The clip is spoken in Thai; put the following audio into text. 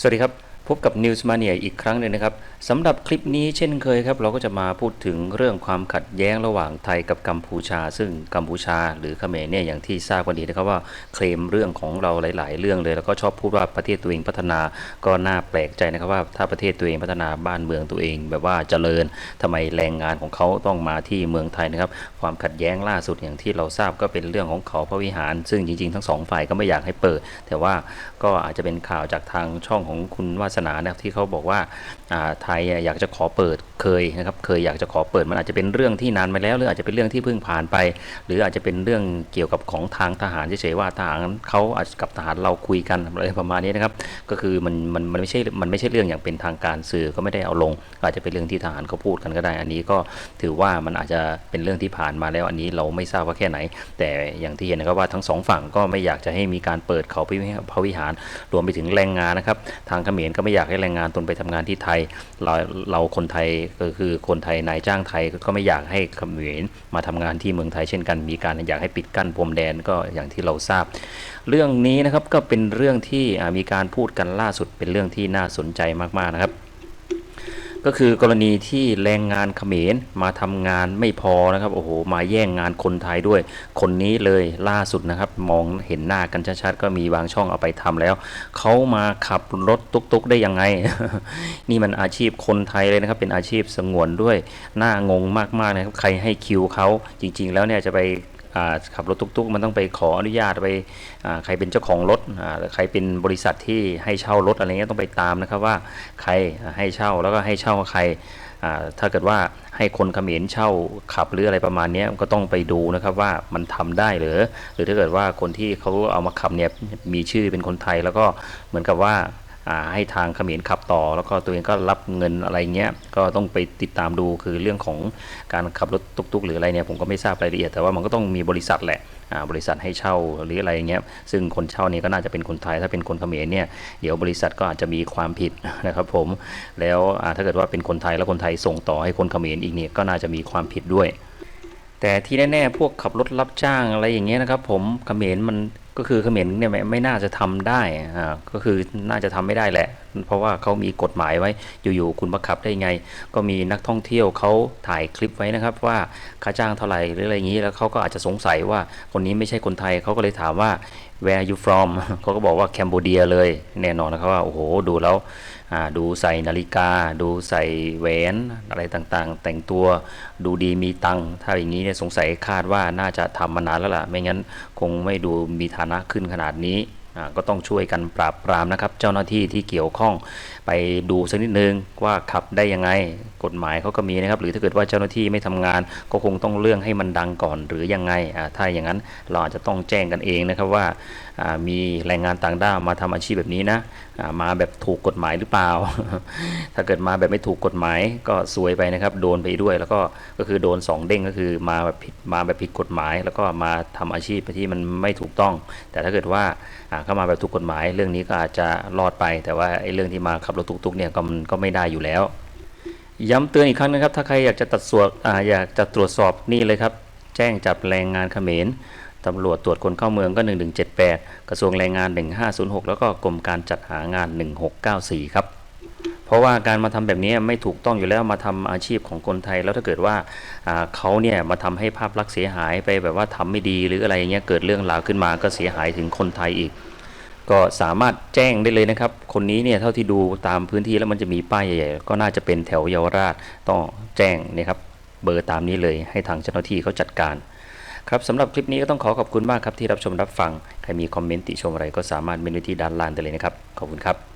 สวัสดีครับ พบกับ News Mania อีกครั้งหนึ่งนะครับสำหรับคลิปนี้เช่นเคยครับ เราก็จะมาพูดถึงเรื่องความขัดแย้งระหว่างไทยกับกัมพูชา ซึ่งกัมพูชาหรือเขมรเนี่ยอย่างที่ทราบกันดีนะครับว่าเคลมเรื่องของเราหลาย ๆ เรื่องเลย แล้วก็ชอบพูดว่าประเทศตัวเองพัฒนาก็น่าแปลกใจนะครับว่าถ้าประเทศตัวเองพัฒนาบ้านเมืองตัวเอง แบบว่าเจริญทำไมแรงงานของเขาต้องมาที่เมืองไทยนะครับความขัดแย้งล่าสุดอย่างที่เราทราบก็เป็นเรื่องของเขาพระวิหาร ซึ่งจริง ๆ ทั้งสองฝ่ายก็ไม่อยากให้เปิด แต่ว่าก็อาจจะเป็นข่าวจากทางช่องของคุณวาสนานะที่เขาบอกว่าไทยอยากจะขอเปิดเคยนะครับเคยอยากจะขอเปิดมันอาจจะเป็นเรื่องที่นานมาแล้ว หรืออาจจะเป็นเรื่องที่เพิ่งผ่านไป หรืออาจจะเป็นเรื่องเกี่ยวกับของทางทหารเฉยๆว่าทหารเขาอาจจะกับทหารเราคุยกันอะไรประมาณนี้นะครับก็คือมันมันมันไม่ใช่มันไม่ใช่เรื่องอย่างเป็นทางการสื่อก็ไม่ได้เอาลง อาจจะเป็นเรื่องที่ทหารเขาพูดกันก็ได้ อันนี้ก็ถือว่ามันอาจจะเป็นเรื่องที่ผ่านมาแล้ว อันนี้เราไม่ทราบว่าแค่ไหน แต่อย่างที่เห็นนะครับว่าทั้งสองฝั่งก็ไม่อยากจะให้มีการเปิดเขาพระวิหารรวมไปถึงแรงงานนะครับทางเขมรก็ไม่ไม่อยากให้แรงงานตนไปทำงานที่ไทย เราเราคนไทยก็คือคนไทยนายจ้างไทยก็ไม่อยากให้เขมรมาทำงานที่เมืองไทยเช่นกัน มีการอยากให้ปิดกั้นพรมแดนก็อย่างที่เราทราบ เรื่องนี้นะครับก็เป็นเรื่องที่มีการพูดกันล่าสุดเป็นเรื่องที่น่าสนใจมากๆนะครับ ก็คือกรณีที่แรงงานเขมรมาทำงานไม่พอนะครับโอ้โหมาแย่งงานคนไทยด้วย คนนี้เลยล่าสุดนะครับ มองเห็นหน้ากันชัดๆก็มีบางช่องเอาไปทำแล้วเขามาขับรถตุกๆได้ยังไง นี่มันอาชีพคนไทยเลยนะครับ เป็นอาชีพสงวนด้วยหน่างงมากๆนะครับใครให้คิวเขาจริง ๆ แล้วเนี่ยจะไป ขับรถตุกๆ มันต้องไปขออนุญาตไปใครเป็นเจ้าของรถใครเป็นบริษัทที่ให้เช่ารถอะไรเงี้ยต้องไปตามนะครับว่าใครให้เช่าแล้วก็ให้เช่าใครถ้าเกิดว่าให้คนเขมรเช่าขับหรืออะไรประมาณนี้ก็ต้องไปดูนะครับว่ามันทำได้หรือ หรือถ้าเกิดว่าคนที่เขาเอามาขับเนี่ยมีชื่อเป็นคนไทยแล้วก็เหมือนกับว่า ให้ทางเขมรขับต่อ แล้วก็ตัวเองก็รับเงินอะไรเงี้ยก็ต้องไปติดตามดูคือเรื่องของการขับรถตุกๆ หรืออะไรเนี่ยผมก็ไม่ทราบรายละเอียดแต่ว่ามันก็ต้องมีบริษัทแหละบริษัทให้เช่าหรืออะไรเงี้ยซึ่งคนเช่าเนี่ยก็น่าจะเป็นคนไทยถ้าเป็นคนเขมรเนี่ยเดี๋ยวบริษัทก็อาจจะมีความผิดนะครับผมแล้วถ้าเกิดว่าเป็นคนไทยแล้วคนไทยส่งต่อให้คนเขมรอีกเนี่ยก็น่าจะมีความผิดด้วย แต่ที่แน่ๆพวกขับรถรับจ้างอะไรอย่างเงี้ยนะครับผมเขมรมันก็คือเขมรเนี่ยไม่ไม่น่าจะทำได้อ่าก็คือน่าจะทำไม่ได้แหละ เพราะว่าเขามีกฎหมายไว้อยู่ๆคุณบังคับได้ไง ก็มีนักท่องเที่ยวเขาถ่ายคลิปไว้นะครับ ว่าค่าจ้างเท่าไหร่หรืออะไรอย่างนี้แล้วเขาก็อาจจะสงสัยว่าคนนี้ไม่ใช่คนไทยเขาก็เลยถามว่า where are you from เขาก็บอกว่าแคนเบเดียเลยแน่นอนนะครับว่าโอ้โหดูแล้วอ่าดูใส่นาฬิกา ดูใส่แหวนอะไรต่างๆ แต่งตัวดูดีมีตังถ้าอย่างนี้เนี่ยสงสัยคาดว่าน่าจะทำมานานแล้วล่ะ ไม่งั้นคงไม่ดูมีฐานะขึ้นขนาดนี้ก็ต้องช่วยกันปราบปรามนะครับเจ้าหน้าที่ที่เกี่ยวข้องไปดูสักนิดนึงว่าขับได้ยังไง กฎหมายเขาก็มีนะครับ หรือถ้าเกิดว่าเจ้าหน้าที่ไม่ทำงาน ก็คงต้องเรื่องให้มันดังก่อนหรือยังไงถ้าอย่างนั้นเราอาจจะต้องแจ้งกันเองนะครับว่ามีแรงงานต่างด้าวมาทำอาชีพแบบนี้นะ มาแบบถูกกฎหมายหรือเปล่า ถ้าเกิดมาแบบไม่ถูกกฎหมายก็ซวยไปนะครับ โดนไปด้วย แล้วก็ก็คือโดนสองเด้งก็คือมาแบบผิดมาแบบผิดกฎหมาย แล้วก็มาทำอาชีพที่มันไม่ถูกต้อง แต่ถ้าเกิดว่าเข้ามาแบบถูกกฎหมาย เรื่องนี้ก็อาจจะรอดไป แต่ว่าไอ้เรื่องที่มาขับรถตุกๆเนี่ยก็มันก็ไม่ได้อยู่แล้ว ย้ำเตือนอีกครั้งนะครับ ถ้าใครอยากจะตัดสวกออยากจะตรวจสอบนี่เลยครับ แจ้งจับแรงงานเขมร ตำรวจตรวจคนเข้าเมืองก็ 1178 กระทรวงแรงงาน 1506 แล้วก็กรมการจัดหางาน 1694 ครับ เพราะว่าการมาทำแบบนี้ไม่ถูกต้องอยู่แล้วมาทำอาชีพของคนไทย แล้วถ้าเกิดว่าเขาเนี่ยมาทำให้ภาพลักษณ์เสียหายไปแบบว่าทำไม่ดีหรืออะไรอย่างเงี้ยเกิดเรื่องราวขึ้นมาก็เสียหายถึงคนไทยอีก ก็สามารถแจ้งได้เลยนะครับ คนนี้เนี่ยเท่าที่ดูตามพื้นที่แล้วมันจะมีป้ายใหญ่ๆก็น่าจะเป็นแถวเยาวราชต้องแจ้งนะครับเบอร์ตามนี้เลยให้ทางเจ้าหน้าที่เขาจัดการ ครับสำหรับคลิปนี้ก็ต้องขอขอบคุณมากครับที่รับชมรับฟัง ใครมีคอมเมนต์ติชมอะไรก็สามารถเมนไว้ที่ด้านล่างได้เลยนะครับ ขอบคุณครับ